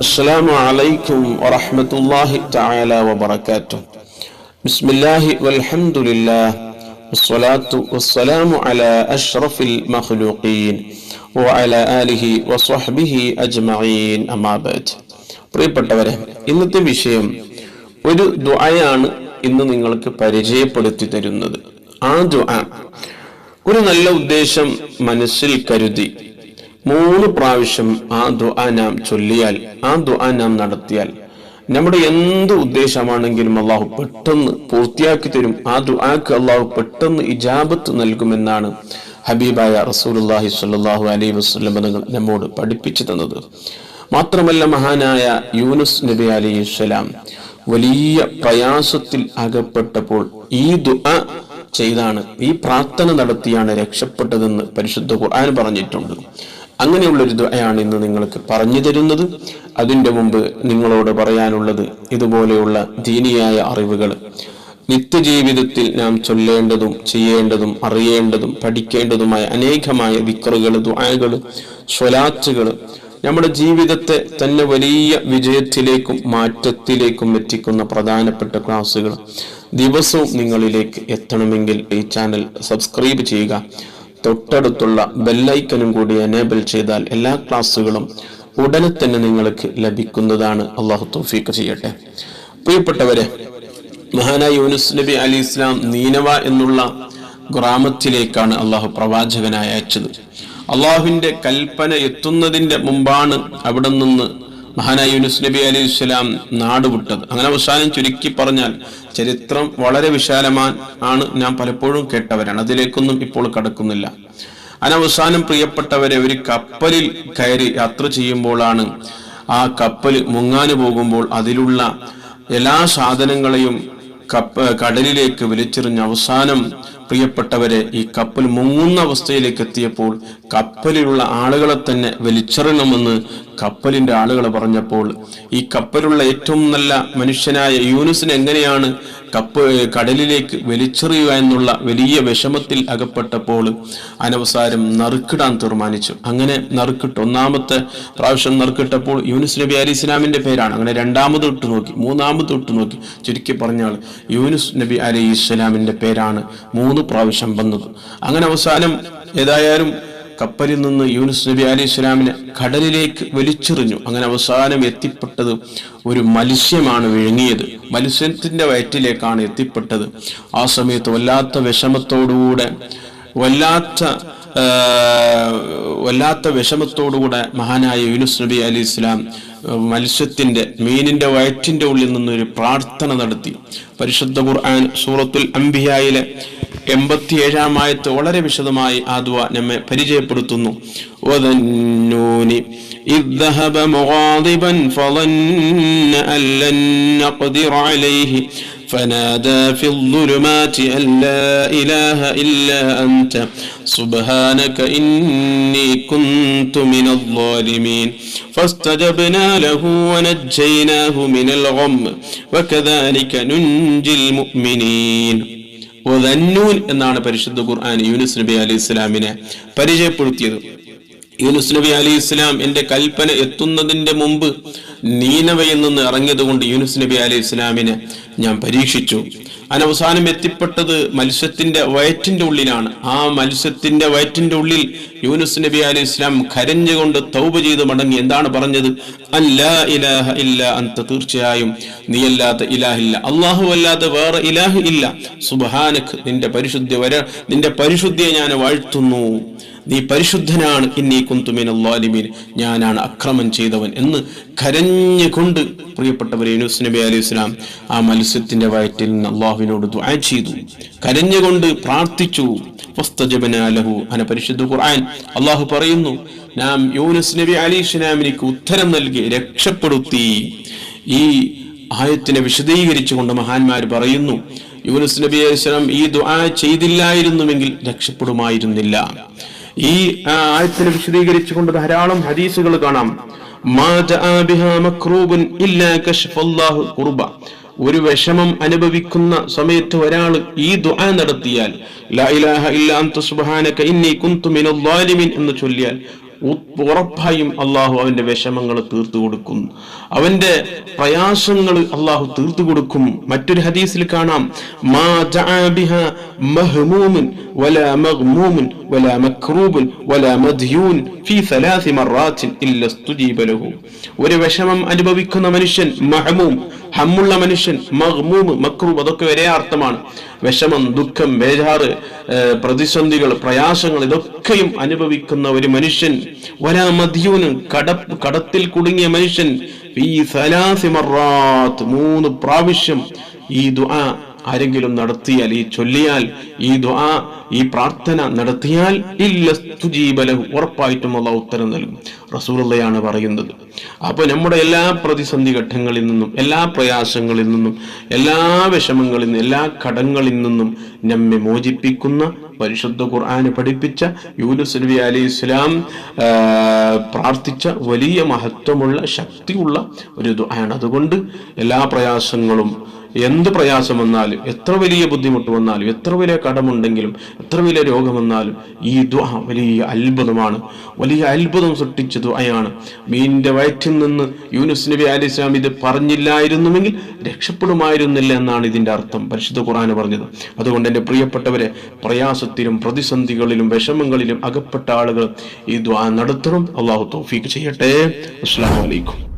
السلام عليكم ورحمة الله تعالى وبركاته بسم الله والحمد لله والصلاة والسلام على أشرف المخلوقين وعلى آله وصحبه أجمعين أما بعد പ്രിയപ്പെട്ടവരെ ഇന്നത്തെ വിഷയം ഒരു ദുആയാണ് ഇന്ന് നിങ്ങൾക്ക് പരിചയപ്പെടുത്തി തരുന്നത് ആ ദുആ ഒരു നല്ല ഉദ്ദേശം മനസ്സിൽ കരുതി മൂന്ന് പ്രാവശ്യം ആ ദുആ നാം ചൊല്ലിയാൽ ആ ദുആ നാം നടത്തിയാൽ നമ്മുടെ എന്ത് ഉദ്ദേശമാണെങ്കിലും അള്ളാഹു പെട്ടെന്ന് പൂർത്തിയാക്കി തരും. ആ ദുആക്ക് അള്ളാഹു പെട്ടെന്ന് ഇജാബത്ത് നൽകുമെന്നാണ് ഹബീബായ റസൂലുള്ളാഹി സ്വല്ലല്ലാഹു അലൈഹി വസല്ലം നമ്മോട് പഠിപ്പിച്ചു തന്നത്. മാത്രമല്ല മഹാനായ യൂനുസ് നബി അലൈഹി സ്വലാം വലിയ പ്രയാസത്തിൽ അകപ്പെട്ടപ്പോൾ ഈ ദുആ ചെയ്താണ് ഈ പ്രാർത്ഥന നടത്തിയാണ് രക്ഷപ്പെട്ടതെന്ന് പരിശുദ്ധ ഖുർആൻ പറഞ്ഞിട്ടുണ്ട്. അങ്ങനെയുള്ള ഒരു ദുആയാണ് ഇന്ന് നിങ്ങൾക്ക് പറഞ്ഞു തരുന്നത്. അതിന്റെ മുമ്പ് നിങ്ങളോട് പറയാനുള്ളത് ഇതുപോലെയുള്ള ദീനിയായ അറിവുകൾ. നിത്യജീവിതത്തിൽ നാം ചൊല്ലേണ്ടതും ചെയ്യേണ്ടതും അറിയേണ്ടതും പഠിക്കേണ്ടതുമായ അനേകമായ വിക്കറുകൾ ദുആകൾ സ്വലാറ്റുകൾ നമ്മുടെ ജീവിതത്തെ തന്നെ വലിയ വിജയത്തിലേക്കും മാറ്റത്തിലേക്കും എത്തിക്കുന്ന പ്രധാനപ്പെട്ട ക്ലാസ്സുകൾ. ദിവസവും നിങ്ങളിലേക്ക് എത്തണമെങ്കിൽ ഈ ചാനൽ സബ്സ്ക്രൈബ് ചെയ്യുക. തൊട്ടടുത്തുള്ള ബെല്ലൈക്കനും കൂടി എനേബിൾ ചെയ്താൽ എല്ലാ ക്ലാസ്സുകളും ഉടനെ തന്നെ നിങ്ങൾക്ക് ലഭിക്കുന്നതാണ്. അള്ളാഹു തൗഫീഖ് ചെയ്യട്ടെ. പ്രിയപ്പെട്ടവരെ മഹാനായ യൂനുസ് നബി അലി ഇസ്ലാം നീനവ എന്നുള്ള ഗ്രാമത്തിലേക്കാണ് അള്ളാഹു പ്രവാചകനായി അയച്ചത്. അള്ളാഹുവിന്റെ കൽപ്പന എത്തുന്നതിന്റെ മുമ്പാണ് അവിടെ നിന്ന് മഹാനായ യൂനുസ് നബി അലി ഇസ്ലാം നാടുവിട്ടത് അങ്ങനെ അവസാനം ചുരുക്കി പറഞ്ഞാൽ ചരിത്രം വളരെ വിശാലമാൻ ആണ് ഞാൻ പലപ്പോഴും കേട്ടവരാണ്. അതിലേക്കൊന്നും ഇപ്പോൾ കടക്കുന്നില്ല. അനവസാനം പ്രിയപ്പെട്ടവരെ ഒരു കപ്പലിൽ കയറി യാത്ര ചെയ്യുമ്പോഴാണ് ആ കപ്പൽ മുങ്ങാന് പോകുമ്പോൾ അതിലുള്ള എല്ലാ സാധനങ്ങളെയും കപ്പ കടലിലേക്ക് വലിച്ചെറിഞ്ഞ് അവസാനം പ്രിയപ്പെട്ടവരെ ഈ കപ്പൽ മുങ്ങുന്ന അവസ്ഥയിലേക്ക് എത്തിയപ്പോൾ കപ്പലിലുള്ള ആളുകളെ തന്നെ വലിച്ചെറിയണമെന്ന് കപ്പലിന്റെ ആളുകൾ പറഞ്ഞപ്പോൾ ഈ കപ്പലുള്ള ഏറ്റവും നല്ല മനുഷ്യനായ യൂനുസിന് എങ്ങനെയാണ് കപ്പ് കടലിലേക്ക് വലിച്ചെറിയുക എന്നുള്ള വലിയ വിഷമത്തിൽ അകപ്പെട്ടപ്പോൾ അനവസാരം നറുക്കിടാൻ തീരുമാനിച്ചു. അങ്ങനെ നറുക്കിട്ട് ഒന്നാമത്തെ പ്രാവശ്യം നറുക്കിട്ടപ്പോൾ യൂനുസ് നബി അലി ഇസ്ലാമിന്റെ പേരാണ്. അങ്ങനെ രണ്ടാമത് ഇട്ട് നോക്കി മൂന്നാമത് ഇട്ട് നോക്കി ചുരുക്കി പറഞ്ഞാൽ യൂനുസ് നബി അലി ഇസ്ലാമിന്റെ പേരാണ് മൂന്ന് പ്രാവശ്യം വന്നത്. അങ്ങനെ അവസാനം ഏതായാലും കപ്പലിൽ നിന്ന് യൂനുസ് നബി അലി ഇസ്ലാമിനെ കടലിലേക്ക് വലിച്ചെറിഞ്ഞു. അങ്ങനെ അവസാനം എത്തിപ്പെട്ടത് ഒരു മത്സ്യമാണ് വിഴുങ്ങിയത്. മത്സ്യത്തിന്റെ വയറ്റിലേക്കാണ് എത്തിപ്പെട്ടത്. ആ സമയത്ത് വല്ലാത്ത വിഷമത്തോടുകൂടെ വല്ലാത്ത വല്ലാത്ത വിഷമത്തോടുകൂടെ മഹാനായ യൂനുസ് നബി അലി ഇസ്ലാം മത്സ്യത്തിന്റെ മീനിന്റെ വയറ്റിന്റെ ഉള്ളിൽ നിന്നൊരു പ്രാർത്ഥന നടത്തി. പരിശുദ്ധ ഖുർആൻ സൂറത്തുൽ അംബിയായിലെ എൺപത്തിയേഴാം ആയത്ത് വളരെ വിശദമായി ആ ദുആ നമ്മെ പരിചയപ്പെടുത്തുന്നു وذنون إذ ذهب مغاضبا فظن أن لن نقدر عليه فنادى في الظلمات أن لا إله إلا أنت سبحانك إني كنت من الظالمين فاستجبنا له ونجيناه من الغم وكذلك ننجي المؤمنين എന്നാണ് പരിശുദ്ധ ഖുർആൻ യൂനുസ് നബി അലി ഇസ്ലാമിനെ പരിചയപ്പെടുത്തിയത്. യൂനുസ് നബി അലി ഇസ്ലാം എന്റെ കൽപ്പന എത്തുന്നതിന്റെ മുമ്പ് നീനവയിൽ നിന്ന് ഇറങ്ങിയതുകൊണ്ട് യൂനുസ് നബി അലി ഇസ്ലാമിനെ ഞാൻ പരീക്ഷിച്ചു. അനവസാനം എത്തിപ്പെട്ടത് മത്സ്യത്തിന്റെ വയറ്റിന്റെ ഉള്ളിലാണ്. ആ മത്സ്യത്തിന്റെ വയറ്റിന്റെ ഉള്ളിൽ യൂനുസ് നബി അലി ഇസ്ലാം കരഞ്ഞുകൊണ്ട് തൗബ ചെയ്ത് മടങ്ങി. എന്താണ് പറഞ്ഞത്? അല്ലാ ഇലാഹ ഇല്ല അന്ത തീർച്ചയായും നീയല്ലാത്ത ഇലാഹില്ല അള്ളാഹു അല്ലാതെ വേറെ ഇലാഹ് ഇല്ല. സുബാനഖ് നിന്റെ പരിശുദ്ധി വര നിന്റെ പരിശുദ്ധിയെ ഞാൻ വാഴ്ത്തുന്നു. നീ പരിശുദ്ധനാണ്. ഇന്നീ കുന്തുമീൻ അള്ളാലിമീൻ ഞാനാണ് അക്രമം ചെയ്തവൻ എന്ന് കരഞ്ഞുകൊണ്ട് പ്രിയപ്പെട്ടവരെ യൂനുസ് നബി അലൈഹി ഇസ്ലാം ആ മത്സ്യത്തിന്റെ വയറ്റിൽ നിന്ന് അള്ളാഹുവിനോട് ചെയ്തു. കരഞ്ഞുകൊണ്ട് പ്രാർത്ഥിച്ചു. അന പരിശുദ്ധ ഖുർആൻ അള്ളാഹു പറയുന്നു നാം യൂനുസ് നബി അലി ഇസ്ലാമിനിക്ക് ഉത്തരം നൽകി രക്ഷപ്പെടുത്തി. ഈ ആയത്തിനെ വിശദീകരിച്ചുകൊണ്ട് മഹാന്മാർ പറയുന്നു യൂനുസ് നബി അലൈഹി സ്വലാം ഈ ദുആ ചെയ്തില്ലായിരുന്നുവെങ്കിൽ രക്ഷപ്പെടുമായിരുന്നില്ല. ഈ ആയത്തിനെ വിശദീകരിച്ചുകൊണ്ട് ധാരാളം ഹദീസുകൾ കാണാം. ഒരു വിഷമം അനുഭവിക്കുന്ന സമയത്ത് ഒരാൾ ഈ ദുആ നടത്തിയാൽ എന്ന് ചൊല്ലിയാൽ ഉറപ്പായും അള്ളാഹു അവന്റെ വിഷമങ്ങൾ തീർത്തു കൊടുക്കും. അവന്റെ പ്രയാസങ്ങൾ അള്ളാഹു തീർത്തു കൊടുക്കും. മറ്റൊരു ഹദീസിൽ കാണാം. മാ വലാ ഒരു വിഷമം അനുഭവിക്കുന്ന മനുഷ്യൻ മഹമൂം ഹമ്മുള്ള മനുഷ്യൻ മഹ്മൂമ് മക്രൂബ് അതൊക്കെ ഒരേ അർത്ഥമാണ്. വിഷമം ദുഃഖം ബേജാറ് പ്രതിസന്ധികൾ പ്രയാസങ്ങൾ ഇതൊക്കെയും അനുഭവിക്കുന്ന ഒരു മനുഷ്യൻ വരാ മദ്യൂന് കട കടത്തിൽ കുടുങ്ങിയ മനുഷ്യൻ മൂന്ന് പ്രാവശ്യം ഈ ദുആ ആരെങ്കിലും നടത്തിയാൽ ഈ ചൊല്ലിയാൽ ഈ ദുആ ഈ പ്രാർത്ഥന നടത്തിയാൽ ഇല്ല സ്തുജീബലഹു ഉറപ്പായിട്ടും അള്ളാഹു ഉത്തരം നൽകും. റസൂലുള്ളയാണ് പറയുന്നത്. അപ്പോൾ നമ്മുടെ എല്ലാ പ്രതിസന്ധി ഘട്ടങ്ങളിൽ നിന്നും എല്ലാ പ്രയാസങ്ങളിൽ നിന്നും എല്ലാ വിഷമങ്ങളിൽ നിന്നും എല്ലാ കടങ്ങളിൽ നിന്നും നമ്മെ മോചിപ്പിക്കുന്ന പരിശുദ്ധ ഖുർആന് പഠിപ്പിച്ച യൂനുസ് നബി അലി ഇസ്ലാം പ്രാർത്ഥിച്ച വലിയ മഹത്വമുള്ള ശക്തിയുള്ള ഒരു ദുആയാണ്. അതുകൊണ്ട് എല്ലാ പ്രയാസങ്ങളും എന്ത് പ്രയാസം വന്നാലും എത്ര വലിയ ബുദ്ധിമുട്ട് വന്നാലും എത്ര വലിയ കടമുണ്ടെങ്കിലും എത്ര വലിയ രോഗം വന്നാലും ഈ ദുആ വലിയ അത്ഭുതമാണ്. വലിയ അത്ഭുതം സൃഷ്ടിച്ച ദുആയാണ്. മീനിന്റെ വയറ്റിൽ നിന്ന് യൂനുസ് നബി അലി ഇസ്ലാം ഇത് പറഞ്ഞില്ലായിരുന്നുവെങ്കിൽ രക്ഷപ്പെടുമായിരുന്നില്ല എന്നാണ് ഇതിന്റെ അർത്ഥം. പരിശുദ്ധ ഖുർആൻ പറഞ്ഞത്. അതുകൊണ്ട് എന്റെ പ്രിയപ്പെട്ടവരെ പ്രയാസത്തിലും പ്രതിസന്ധികളിലും വിഷമങ്ങളിലും അകപ്പെട്ട ആളുകൾ ഈ ദ്വാ നടത്തണം. അള്ളാഹു തോഫീക്ക് ചെയ്യട്ടെ. അസ്സാം വലൈക്കും